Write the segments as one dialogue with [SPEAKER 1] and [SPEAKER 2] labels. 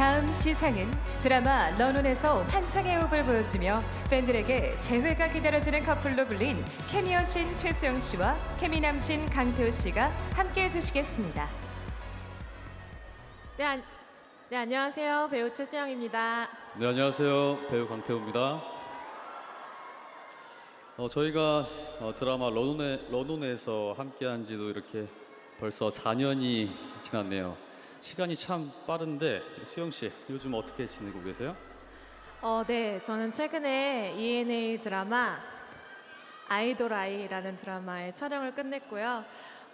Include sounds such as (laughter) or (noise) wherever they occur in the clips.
[SPEAKER 1] 다음 시상은 드라마 런온에서 환상의 호흡을 보여주며 팬들에게 재회가 기다려지는 커플로 불린 케미어 신 최수영 씨와 케미남 신 강태호 씨가 함께 해주시겠습니다.
[SPEAKER 2] 네, 안, 네 안녕하세요. 배우 최수영입니다.
[SPEAKER 3] 네, 안녕하세요. 배우 강태호입니다. 어, 저희가 어, 드라마 런온에, 런온에서 함께한 지도 이렇게 벌써 4년이 지났네요. 시간이 참 빠른데 수영 씨 요즘 어떻게 지내고 계세요?
[SPEAKER 2] 어, 네, 저는 최근에 ENA 드라마 아이돌 아이라는 드라마의 촬영을 끝냈고요.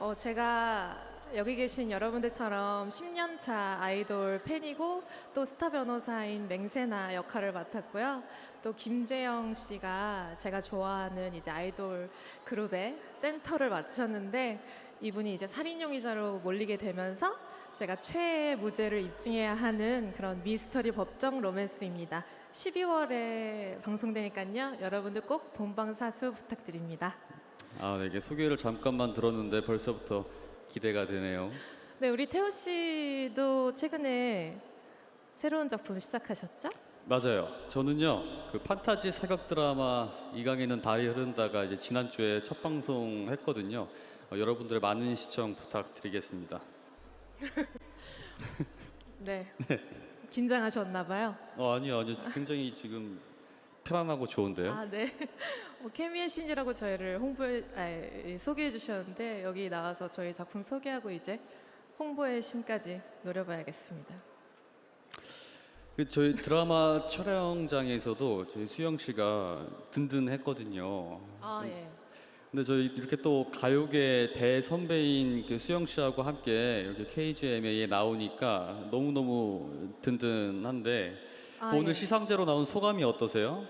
[SPEAKER 2] 어, 제가 여기 계신 여러분들처럼 10년 차 아이돌 팬이고 또 스타 변호사인 맹세나 역할을 맡았고요. 또 김재영 씨가 제가 좋아하는 이제 아이돌 그룹의 센터를 맡으셨는데 이분이 이제 살인 용의자로 몰리게 되면서 제가 최애 무죄를 입증해야 하는 그런 미스터리 법정 로맨스입니다. 12월에 방송되니까요. 여러분들 꼭 본방사수 부탁드립니다.
[SPEAKER 3] 아, 네, 이게 소개를 잠깐만 들었는데 벌써부터 기대가 되네요.
[SPEAKER 2] 네, 우리 태호 씨도 최근에 새로운 작품 시작하셨죠?
[SPEAKER 3] 맞아요. 저는요 그 판타지 사격 드라마 이강인은 달이 흐른다가 이제 지난 주에 첫 방송 했거든요. 어, 여러분들 많은 시청 부탁드리겠습니다. (laughs)
[SPEAKER 2] 네. 긴장하셨나 봐요.
[SPEAKER 3] 어 아니요 아니요 굉장히 지금 편안하고 좋은데요.
[SPEAKER 2] 아, 네. 뭐 케미의 신이라고 저희를 홍보해 아, 소개해 주셨는데 여기 나와서 저희 작품 소개하고 이제 홍보의 신까지 노려봐야겠습니다.
[SPEAKER 3] 그 저희 드라마 (laughs) 촬영장에서도 저희 수영 씨가 든든했거든요.
[SPEAKER 2] 아, 예.
[SPEAKER 3] 근데 저희 이렇게 또 가요계 대선배인 그 수영 씨하고 함께 이렇게 KGMA에 나오니까 너무 너무 든든한데
[SPEAKER 2] 아,
[SPEAKER 3] 오늘
[SPEAKER 2] 예.
[SPEAKER 3] 시상제로 나온 소감이 어떠세요?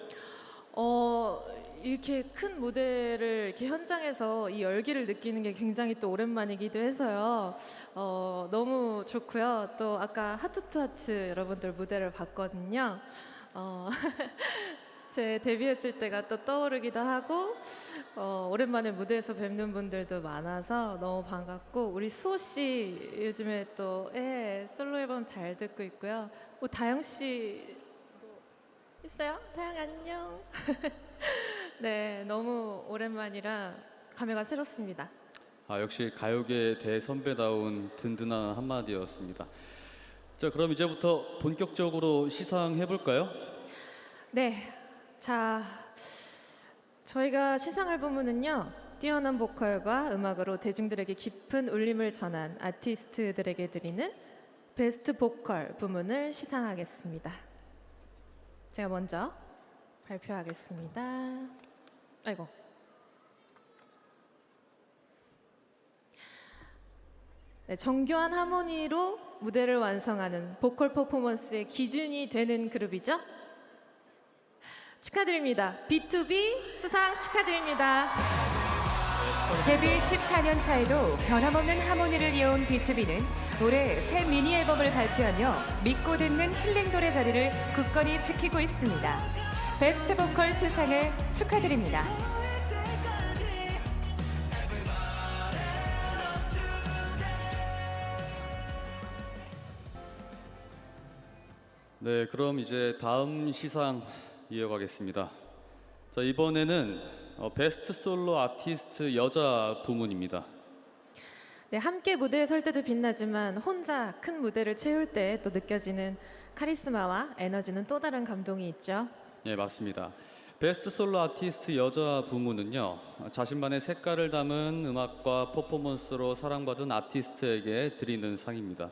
[SPEAKER 2] 어 이렇게 큰 무대를 이렇게 현장에서 이 열기를 느끼는 게 굉장히 또 오랜만이기도 해서요. 어 너무 좋고요. 또 아까 하트투 하트 여러분들 무대를 봤거든요. 어, (laughs) 제 데뷔했을 때가 또 떠오르기도 하고 어, 오랜만에 무대에서 뵙는 분들도 많아서 너무 반갑고 우리 수호 씨 요즘에 또 예, 솔로 앨범 잘 듣고 있고요. 오 다영 씨 있어요? 다영 안녕. (laughs) 네, 너무 오랜만이라 감회가 새롭습니다.
[SPEAKER 3] 아 역시 가요계 대선배다운 든든한 한마디였습니다. 자 그럼 이제부터 본격적으로 시상해 볼까요?
[SPEAKER 2] 네, 자 저희가 시상할 부문은요. 뛰어난 보컬과 음악으로 대중들에게 깊은 울림을 전한 아티스트들에게 드리는 베스트 보컬 부문을 시상하겠습니다. 제가 먼저 발표하겠습니다. 아이고. 네, 정교한 하모니로 무대를 완성하는 보컬 퍼포먼스의 기준이 되는 그룹이죠. 축하드립니다. B2B 수상 축하드립니다.
[SPEAKER 1] 데뷔 14년 차에도 변함없는 하모니를 이어온 B2B는 올해 새 미니 앨범을 발표하며 믿고 듣는 힐링 노래 자리를 굳건히 지키고 있습니다. 베스트 보컬 수상을 축하드립니다.
[SPEAKER 3] 네 그럼 이제 다음 시상 이어가겠습니다. 자 이번에는 어, 베스트 솔로 아티스트 여자 부문입니다.
[SPEAKER 2] 네, 함께 무대에 설 때도 빛나지만 혼자 큰 무대를 채울 때 또 느껴지는 카리스마와 에너지는 또 다른 감동이 있죠.
[SPEAKER 3] 네 맞습니다. 베스트 솔로 아티스트 여자 부문은요 자신만의 색깔을 담은 음악과 퍼포먼스로 사랑받은 아티스트에게 드리는 상입니다.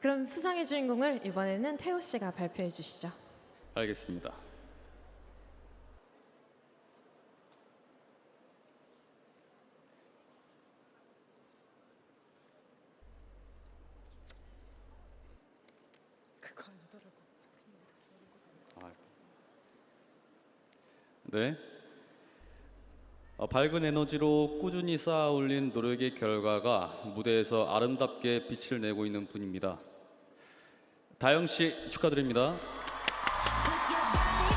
[SPEAKER 2] 그럼 수상의 주인공을 이번에는 태호 씨가 발표해 주시죠.
[SPEAKER 3] 알겠습니다. 아, 네. 어, 밝은 에너지로 꾸준히 쌓아 올린 노력의 결과가 무대에서 아름답게 빛을 내고 있는 분입니다. 다영 씨 축하드립니다.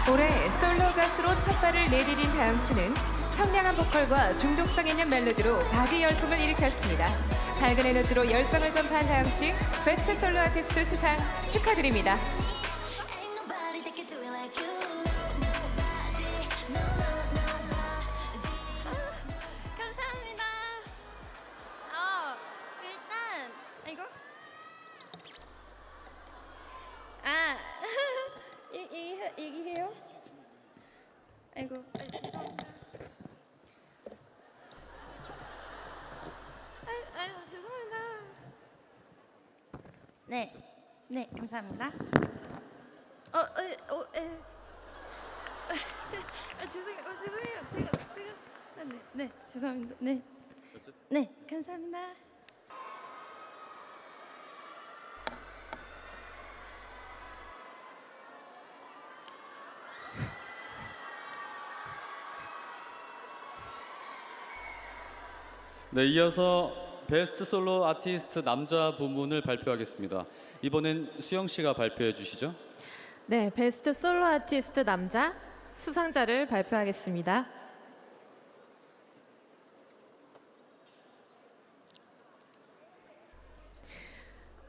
[SPEAKER 1] 올해 솔로 가수로 첫 발을 내디딘 다영 씨는 청량한 보컬과 중독성 있는 멜로디로 바디 열풍을 일으켰습니다. 밝은 에너지로 열정을 전파한 다영 씨, 베스트 솔로 아티스트 수상 축하드립니다.
[SPEAKER 4] 네, 네, 감사합니다. 어, 에, 어, 에. (laughs) 아, 죄송해요, 어, 죄송해요. 제가, 제가, 아, 네, 네, 죄송합니다. 네, 네, 감사합니다.
[SPEAKER 3] 네, 이어서 베스트 솔로 아티스트 남자 부문을 발표하겠습니다. 이번엔 수영 씨가 발표해 주시죠.
[SPEAKER 2] 네, 베스트 솔로 아티스트 남자 수상자를 발표하겠습니다.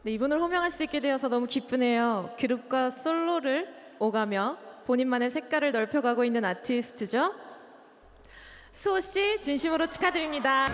[SPEAKER 2] 네, 이분을 호명할 수 있게 되어서 너무 기쁘네요. 그룹과 솔로를 오가며 본인만의 색깔을 넓혀가고 있는 아티스트죠. 수호 씨 진심으로 축하드립니다.